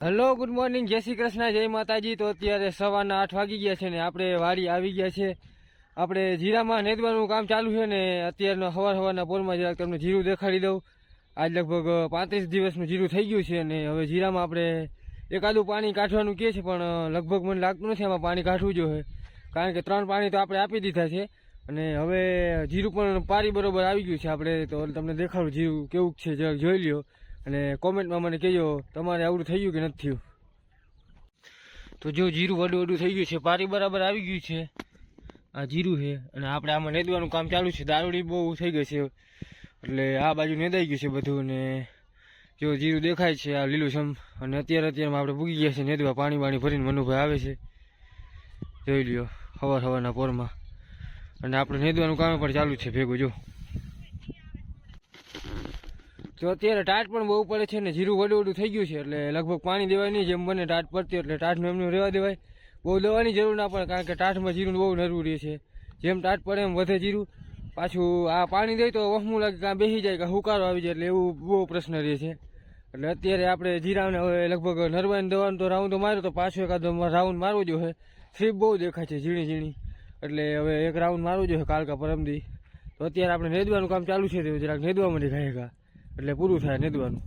Hello good morning જય શ્રી કૃષ્ણ, જય માતાજી. તો અત્યારે સવારના આઠ વાગી ગયા છે ને આપણે વાડી આવી ગયા છે. આપણે જીરામાં નેદવાનું કામ ચાલુ છે ને અત્યારના સવાર સવારના પોરમાં જરાક તમને જીરું દેખાડી દઉં. આજ લગભગ પાંત્રીસ દિવસનું જીરું થઈ ગયું છે અને હવે જીરામાં આપણે એકાદું પાણી કાઢવાનું કહે છે, પણ લગભગ મને લાગતું નથી આમાં પાણી કાઢવું જોઈએ. કારણ કે ત્રણ પાણી તો આપણે આપી દીધા છે અને હવે જીરું પણ પારી બરોબર આવી ગયું છે આપણે. તો તમને દેખાડું જીરું કેવું છે, જરાક જોઈ લ્યો. અને કોમેન્ટમાં મને કહેજો, તમારે આવડું થઈ ગયું કે નથી થયું? તો જો જીરું વડું વડું થઈ ગયું છે, પારી બરાબર આવી ગયું છે. આ જીરું છે, અને આપણે આમાં નેદવાનું કામ ચાલુ છે, દારૂડી બહુ થઈ ગઈ છે. એટલે આ બાજુ નેદાઈ ગયું છે બધું, અને જો જીરું દેખાય છે, આ લીલુંછમ અને અત્યારે અત્યારમાં આપણે પૂગી ગયા છે, નેદવા પાણી બાણી ભરીને મનુભાઈ આવે છે. જોઈ લ્યો, હવાર સવારના પોરમાં. અને આપણે નેદવાનું કામ પણ ચાલુ છે, ભેગું, જો. તો અત્યારે ટાટ પણ બહુ પડે છે ને જીરું વડું વડું થઈ ગયું છે, એટલે લગભગ પાણી દેવાય નહીં, જેમ બને ટાટ પડતી એટલે ટાટનું એમનું રહેવા દેવાય. બહુ દવાની જરૂર ના પડે, કારણ કે ટાટમાં જીરું બહુ નરવું રહે છે. જેમ ટાટ પડે એમ વધે જીરું. પાછું આ પાણી દે તો વહમું લાગે કાં બેસી જાય, કાં હુકારો આવી જાય, એટલે એવું બહુ પ્રશ્ન રહે છે. એટલે અત્યારે આપણે જીરાને હવે લગભગ નરવાઈને દવાનું તો રાઉન્ડ માર્યો તો પાછો એકાદ રાઉન્ડ મારવો જોઈએ. સ્લીપ બહુ દેખાય છે ઝીણી ઝીણી. એટલે હવે એક રાઉન્ડ મારવો જોઈએ કાલકા પરમદી. તો અત્યારે આપણે નેદવાનું કામ ચાલુ છે, તો જરાક નેદવા માંડી ખાય એટલે પૂરું થાય નેદવાનું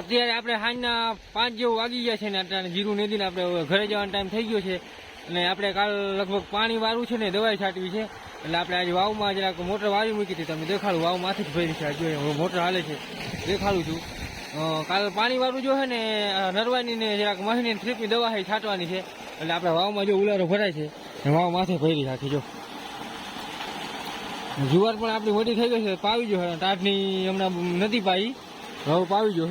અત્યારે આપણે સાંજના પાંચ જેવું વાગી ગયા છે ને, અત્યારે જીરું નેદીને આપણે ઘરે જવાનો ટાઈમ થઈ ગયો છે. અને આપણે કાલ લગભગ પાણી વાળું છે ને, દવાઈ છાંટવી છે. એટલે આપણે આજે વાવમાં જરાક મોટર વાવી મૂકી હતી તમે દેખાડું, વાવમાંથી જ ભરી છે આજે મોટર હાલે છે. દેખાડું છું. કાલ પાણી વાળું જો છે ને નરવાની ને જરાક મહિને થ્રીપની દવા છાંટવાની છે. એટલે આપણે વાવમાં જો ઉલારો ભરાય છે વાવ માથે ભરી રાખી જો. જુવાર પણ આપણી મોટી થઈ ગઈ છે, પાવી જો ટાટની હમણાં નથી પાઈ. હવે પાવી જો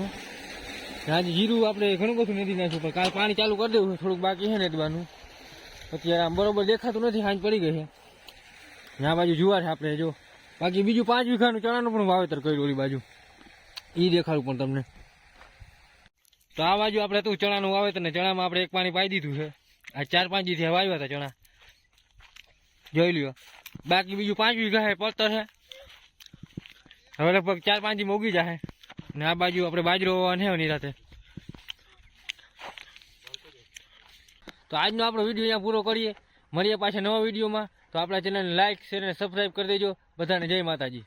આજે જીરું આપણે ઘણું બધું નથી નાખ્યું, પણ કાલ પાણી ચાલુ કરી દેવું થોડુંક બાકી છે નેદવાનું અત્યારે આમ બરોબર દેખાતું નથી સાંજ પડી ગઈ છે. આ બાજુ જુવાર છે આપણે, જો. બાકી બીજું પાંચ વીઘાનું ચણાનું પણ વાવેતર કર્યું ઓલી બાજુ. એ દેખાડું પણ તમને. તો આ બાજુ આપણે હતું ચણાનું વાવેતર ને ચણામાં આપણે એક પાણી પાઈ દીધું છે. આ ચાર પાંચ દિવસથી વાવ્યા હતા ચણા. જોઈ લ્યો. બાકી બીજું પાંચ વીઘા છે પડતર છે હવે લગભગ ચાર પાંચ દી મોગી જાય ને આ બાજુ આપણે બાજરો ને નિરાતે. તો આજનો આપણો વીડિયો અહીંયા પૂરો કરીએ. મળીએ પાછા નવા વિડીયોમાં. તો આપણા ચેનલને લાઇક શેર અને સબસ્ક્રાઈબ કરી દેજો. બધાને જય માતાજી.